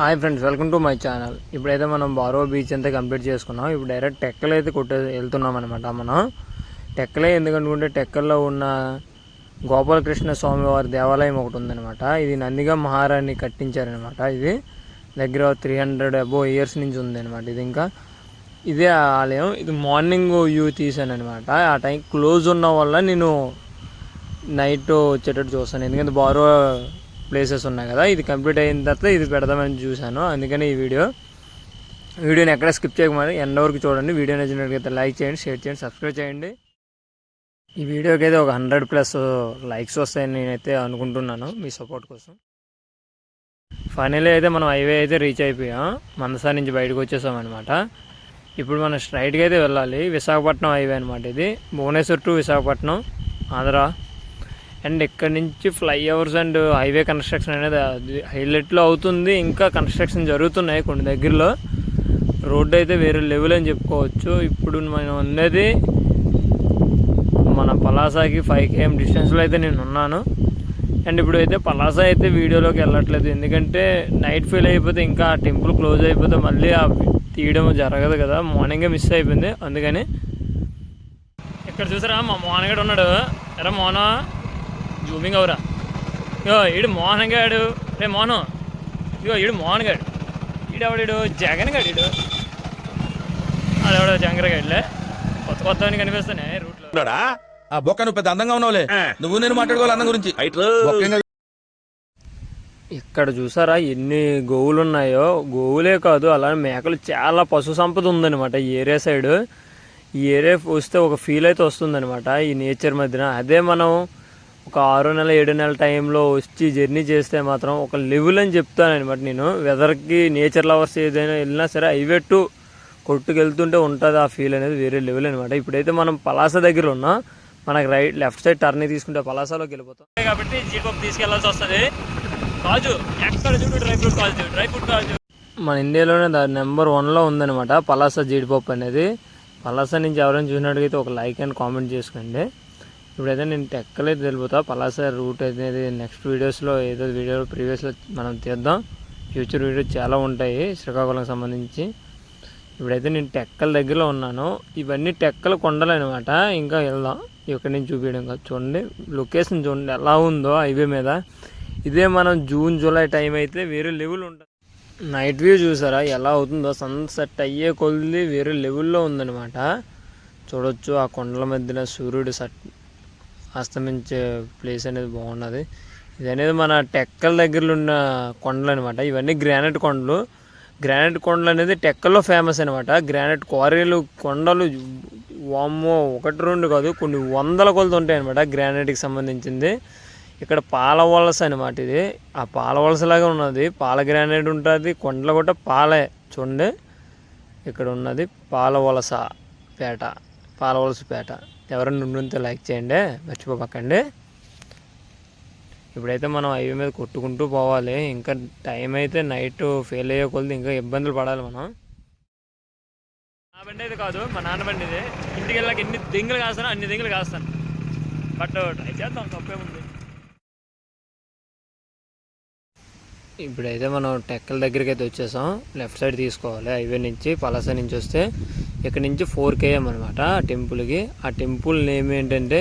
Hi friends welcome to my channel. ఇప్పుడైతే మనం borrow beach అంతా కంప్లీట్ చేసుకున్నాం. ఇప్పుడు డైరెక్ట్ టెక్కలు అయితే కొట్టే వెళ్తున్నాం అనమాట మనం. టెక్కలే ఎందుకనుకుంటే టెక్కల్లో ఉన్న గోపాలకృష్ణ స్వామి వారి దేవాలయం ఒకటి ఉందనమాట ఇది నందిగా మహారాణి కట్టించారనమాట ఇది. దగ్గర త్రీ హండ్రెడ్ అబో ఇయర్స్ నుంచి ఉందనమాట ఇది ఇంకా. ఇదే ఆలయం. ఇది మార్నింగ్ వ్యూ తీసాను అనమాట ఆ టైం క్లోజ్ ఉన్న వల్ల నేను నైట్ వచ్చేటట్టు చూస్తాను. ఎందుకంటే బారో ప్లేసెస్ ఉన్నాయి కదా ఇది కంప్లీట్ అయిన తర్వాత ఇది పెడదామని చూశాను అందుకని ఈ వీడియో. వీడియోని ఎక్కడ స్కిప్ చేయకమని ఎండ వరకు చూడండి వీడియో నచ్చినట్లయితే లైక్ చేయండి షేర్ చేయండి సబ్స్క్రైబ్ చేయండి. ఈ వీడియోకి అయితే ఒక హండ్రెడ్ ప్లస్ లైక్స్ వస్తాయని నేనైతే అనుకుంటున్నాను మీ సపోర్ట్ కోసం. ఫైనల్లీ అయితే మనం హైవే అయితే రీచ్ అయిపోయాం మందసారి నుంచి బయటకు వచ్చేసాం అనమాట ఇప్పుడు మనం స్ట్రైట్గా అయితే వెళ్ళాలి విశాఖపట్నం హైవే అనమాట ఇది. భువనేశ్వర్ టు విశాఖపట్నం ఆంధ్ర. అండ్ ఇక్కడ నుంచి ఫ్లైఓవర్స్ అండ్ హైవే కన్స్ట్రక్షన్ అనేది హైలైట్లో అవుతుంది. ఇంకా కన్స్ట్రక్షన్ జరుగుతున్నాయి కొన్ని దగ్గరలో. రోడ్డు అయితే వేరే లెవెల్ అని చెప్పుకోవచ్చు. ఇప్పుడు మనం ఉన్నది మన పలాసాకి ఫైవ్ కేఎం డిస్టెన్స్లో అయితే నేను ఉన్నాను. అండ్ ఇప్పుడు అయితే పలాస అయితే వీడియోలోకి వెళ్ళట్లేదు. ఎందుకంటే నైట్ ఫీల్ అయిపోతే ఇంకా ఆ టెంపుల్ క్లోజ్ అయిపోతే మళ్ళీ ఆ తీయడం జరగదు కదా. మార్నింగే మిస్ అయిపోయింది. అందుకని ఇక్కడ చూసారా? మా మోనగడు ఉన్నాడు. ఎరా మోనా జూమింగ్ అవరా ఇగో ఈడు మోహన్ గాడు. రే మోహన్ ఇగో ఈడు మోహన్ గాడు. ఈడెవడు జగన్ గాడు ఈడు. అదెవడో జంగర గాడులే కొత్త కొత్త కనిపిస్తున్నాయి రూట్లో. ఉన్నాడా? ఆ బొక్క నువ్వు పెద్ద అందంగా ఉన్నావులే. నువ్వు నేను మాట్లాడుకోవాలి అన్న గురించి. ఇక్కడ చూసారా ఎన్ని గోవులు ఉన్నాయో గోవులే కాదు అలానే మేకలు చాలా పశు సంపద ఉందన్నమాట ఈ ఏరియా సైడ్. ఈ ఏరియా వస్తే ఒక ఫీల్ అయితే వస్తుందన్నమాట ఈ నేచర్ మధ్యన. అదే మనం ఒక ఆరు నెల ఏడు నెలల టైంలో వచ్చి జర్నీ చేస్తే మాత్రం ఒక లెవెల్ అని చెప్తాను అనమాట నేను. వెదర్కి నేచర్ లవర్స్ ఏదైనా వెళ్ళినా సరే హైవే టు కొట్టుకెళ్తుంటే ఉంటుంది ఆ ఫీల్ అనేది వేరే లెవెల్ అనమాట. ఇప్పుడైతే మనం పలాస దగ్గర ఉన్నాం. మనకి రైట్ లెఫ్ట్ సైడ్ టర్న్ తీసుకుంటే పలాసలోకి వెళ్ళిపోతాం. కాబట్టి జీడిపప్పు తీసుకెళ్ళాల్సి వస్తుంది. కాజు ఎక్కడ చూడు డ్రై ఫ్రూట్ కాజు డ్రై ఫ్రూట్ కాజు. మన ఇండియాలోనే దాని నెంబర్ వన్లో ఉందన్నమాట పలాస జీడిపప్పు అనేది. పలాస నుంచి ఎవరైనా చూసినట్టుగైతే ఒక లైక్ అండ్ కామెంట్ చేసుకోండి. ఇప్పుడైతే నేను ఎక్కలేదు వెళ్ళిపోతా పలాస రూట్ అనేది నెక్స్ట్ వీడియోస్లో ఏదో వీడియో ప్రీవియస్లో మనం తీద్దాం. ఫ్యూచర్ వీడియో చాలా ఉంటాయి శ్రీకాకుళంకి సంబంధించి. ఇప్పుడైతే నేను టెక్కల దగ్గరలో ఉన్నాను. ఇవన్నీ టెక్కల కొండలు అనమాట ఇంకా వెళ్దాం. ఇక్కడి నుంచి చూపించడం కాదు. చూడండి లొకేషన్ చూడండి. ఎలా ఉందో హైవే మీద. ఇదే మనం జూన్ జూలై టైం అయితే వేరే లెవెల్ ఉంటుంది నైట్ వ్యూ చూసారా? ఎలా అవుతుందో? సన్సెట్ అయ్యే కొద్ది వేరే లెవెల్లో ఉందన్నమాట. చూడొచ్చు ఆ కొండల మధ్యన సూర్యుడు సట్ అస్తమించే ప్లేస్ అనేది బాగున్నది. ఇది అనేది మన టెక్కల దగ్గరలో ఉన్న కొండలు అనమాట ఇవన్నీ గ్రానైట్ కొండలు. గ్రానైట్ కొండలు అనేది టెక్కల్లో ఫేమస్ అనమాట. గ్రానైట్ క్వారీలు కొండలు వామ్మో ఒకటి రెండు కాదు కొన్ని వందల కొలత ఉంటాయి అనమాట గ్రానైట్కి సంబంధించింది. ఇక్కడ పాల వలస అనమాట ఇది. ఆ పాల వలసలాగా ఉన్నది. పాల గ్రానైట్ ఉంటుంది. కొండలు కూడా పాలే. చూడండి. ఇక్కడ ఉన్నది పాల వలస పేట. పాల వలస పేట ఎవరైనా ఉంటే లైక్ చేయండి మర్చిపోపకండి ఇప్పుడైతే మనం హైవే మీద కొట్టుకుంటూ పోవాలి. ఇంకా టైం అయితే నైట్ ఫెయిల్ అయ్యే కొలది ఇంకా ఇబ్బందులు పడాలి మనం. నా బండి అయితే కాదు మా నాన్న బండి ఇది. ఇంటికి వెళ్ళాక ఎన్ని దింగులు కాస్తానో అన్ని దింగులు కాస్తాను. బట్ ట్రై చేద్దాం తప్పేముంది ఇప్పుడైతే మనం టెక్కల దగ్గరికి అయితే వచ్చేసాం. లెఫ్ట్ సైడ్ తీసుకోవాలి. హైవే నుంచి పలాస నుంచి వస్తే ఇక్కడ నుంచి ఫోర్ కేఎం అనమాట ఆ టెంపుల్కి. ఆ టెంపుల్ నేమ్ ఏంటంటే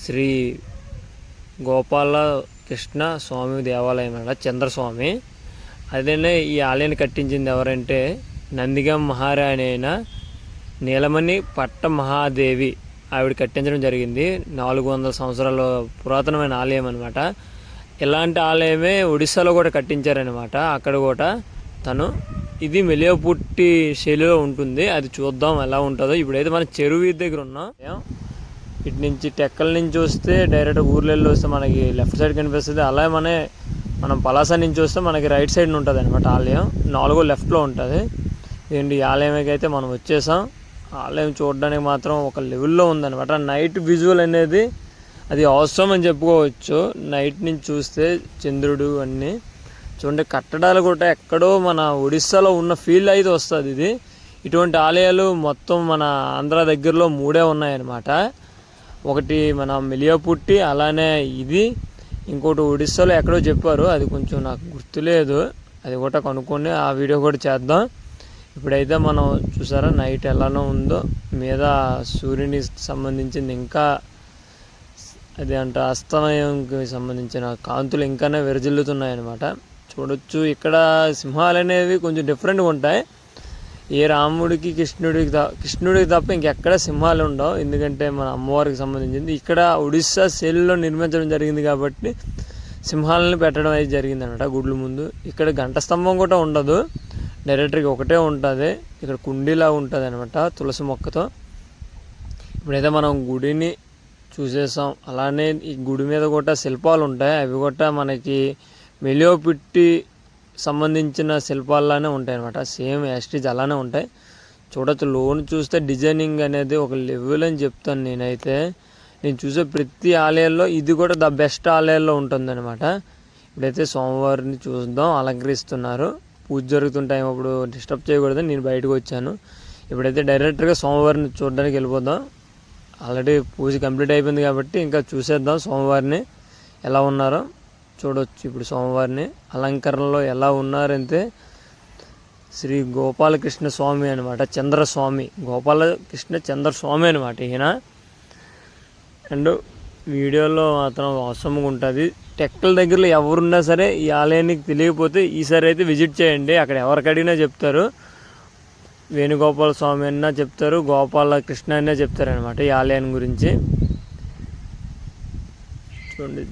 శ్రీ గోపాల కృష్ణ స్వామి దేవాలయం అన్నమాట చంద్రస్వామి. అదేనే ఈ ఆలయాన్ని కట్టించింది ఎవరంటే నందిగం మహారాణి అయిన నీలమణి పట్ట మహాదేవి ఆవిడ కట్టించడం జరిగింది. నాలుగు వందల సంవత్సరాల పురాతనమైన ఆలయం అనమాట ఇలాంటి ఆలయమే ఒడిస్సాలో కూడా కట్టించారనమాట అక్కడ కూడా తను ఇది మెలియపుట్టి శైలిలో ఉంటుంది. అది చూద్దాం ఎలా ఉంటుందో. ఇప్పుడైతే మన చెరువు దగ్గర ఉన్నాం. ఇటు నుంచి టెక్కల నుంచి వస్తే డైరెక్ట్ ఊర్లో వస్తే మనకి లెఫ్ట్ సైడ్ కనిపిస్తుంది. అలాగే మన మనం పలాస నుంచి వస్తే మనకి రైట్ సైడ్ ఉంటుంది అనమాట ఆలయం. నాలుగో లెఫ్ట్లో ఉంటుంది. ఏంటి ఈ ఆలయంకి అయితే మనం వచ్చేసాం. ఆలయం చూడడానికి మాత్రం ఒక లెవెల్లో ఉందనమాట నైట్ విజువల్ అనేది అది అవసరం అని చెప్పుకోవచ్చు. నైట్ నుంచి చూస్తే చంద్రుడు అన్నీ చూడండి కట్టడాలు కూడా ఎక్కడో మన ఒడిస్సాలో ఉన్న ఫీల్ అయితే వస్తుంది ఇది. ఇటువంటి ఆలయాలు మొత్తం మన ఆంధ్ర దగ్గరలో మూడే ఉన్నాయన్నమాట. ఒకటి మన మిలియపుట్టి అలానే ఇది. ఇంకోటి ఒడిస్సాలో ఎక్కడో చెప్పారు అది కొంచెం నాకు గుర్తులేదు. అది కూడా కనుక్కొని ఆ వీడియో కూడా చేద్దాం. ఇప్పుడైతే మనం చూసారా నైట్ ఎలానో ఉందో. మీద సూర్యుని సంబంధించింది ఇంకా అది అంటే అస్తమయంకి సంబంధించిన కాంతులు ఇంకానే విరజిల్లుతున్నాయి అన్నమాట చూడొచ్చు. ఇక్కడ సింహాలు అనేవి కొంచెం డిఫరెంట్గా ఉంటాయి. ఏ రాముడికి కృష్ణుడికి కృష్ణుడికి తప్ప ఇంకెక్కడ సింహాలు ఉండవు. ఎందుకంటే మన అమ్మవారికి సంబంధించింది. ఇక్కడ ఒడిస్సా శైలిలో నిర్మించడం జరిగింది కాబట్టి సింహాలను పెట్టడం అయితే జరిగింది అనమాట గుడ్ల ముందు. ఇక్కడ గంట స్తంభం కూడా ఉండదు. డైరెక్టర్కి ఒకటే ఉంటుంది. ఇక్కడ కుండీలా ఉంటుంది అనమాట తులసి మొక్కతో. ఇప్పుడైతే మనం గుడిని చూసేసాం. అలానే ఈ గుడి మీద కూడా శిల్పాలు ఉంటాయి అవి కూడా మనకి మెలియోపిట్టి సంబంధించిన శిల్పాల్లానే ఉంటాయి అనమాట సేమ్ యాస్టిజ్ అలానే ఉంటాయి. చూడొచ్చు లోన్ చూస్తే డిజైనింగ్ అనేది ఒక లెవెల్ అని చెప్తాను నేనైతే. నేను చూసే ప్రతి ఆలయాల్లో ఇది కూడా ద బెస్ట్ ఆలయాల్లో ఉంటుందన్నమాట. ఇప్పుడైతే సోమవారిని చూద్దాం అలంకరిస్తున్నారు. పూజ జరుగుతున్న టైం అప్పుడు డిస్టర్బ్ చేయకూడదని నేను బయటకు వచ్చాను. ఇప్పుడైతే డైరెక్ట్గా సోమవారిని చూడడానికి వెళ్ళిపోదాం. ఆల్రెడీ పూజ కంప్లీట్ అయిపోయింది కాబట్టి ఇంకా చూసేద్దాం సోమవారిని ఎలా ఉన్నారో. చూడొచ్చు. ఇప్పుడు సోమవారిని అలంకరణలో ఎలా ఉన్నారంటే శ్రీ గోపాలకృష్ణ స్వామి అనమాట చంద్రస్వామి. గోపాలకృష్ణ చంద్రస్వామి అనమాట ఈయన. అండ్ వీడియోలో మాత్రం అవసరంగా ఉంటుంది. టెక్కల దగ్గరలో ఎవరున్నా సరే ఈ ఆలయానికి తెలియకపోతే ఈసారి అయితే విజిట్ చేయండి. అక్కడ ఎవరికడిగినా చెప్తారు. వేణుగోపాల స్వామి అన్నా చెప్తారు గోపాల కృష్ణ అన్నా చెప్తారు అనమాట ఈ ఆలయం గురించి. చూడండి.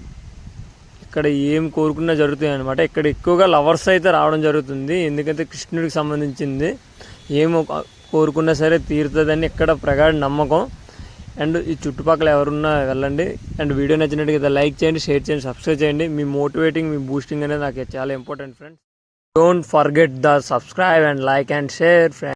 ఇక్కడ ఏం కోరుకున్నా జరుగుతాయి అనమాట ఇక్కడ ఎక్కువగా లవర్స్ అయితే రావడం జరుగుతుంది. ఎందుకంటే కృష్ణుడికి సంబంధించింది. ఏం కోరుకున్నా సరే తీరుతుందని ఇక్కడ ప్రగాఢ నమ్మకం. అండ్ ఈ చుట్టుపక్కల ఎవరున్నా వెళ్ళండి. అండ్ వీడియో నచ్చినట్టుగా లైక్ చేయండి షేర్ చేయండి సబ్స్క్రైబ్ చేయండి. మీ మోటివేటింగ్ మీ బూస్టింగ్ అనేది నాకు చాలా important friends don't forget the subscribe and like and share friends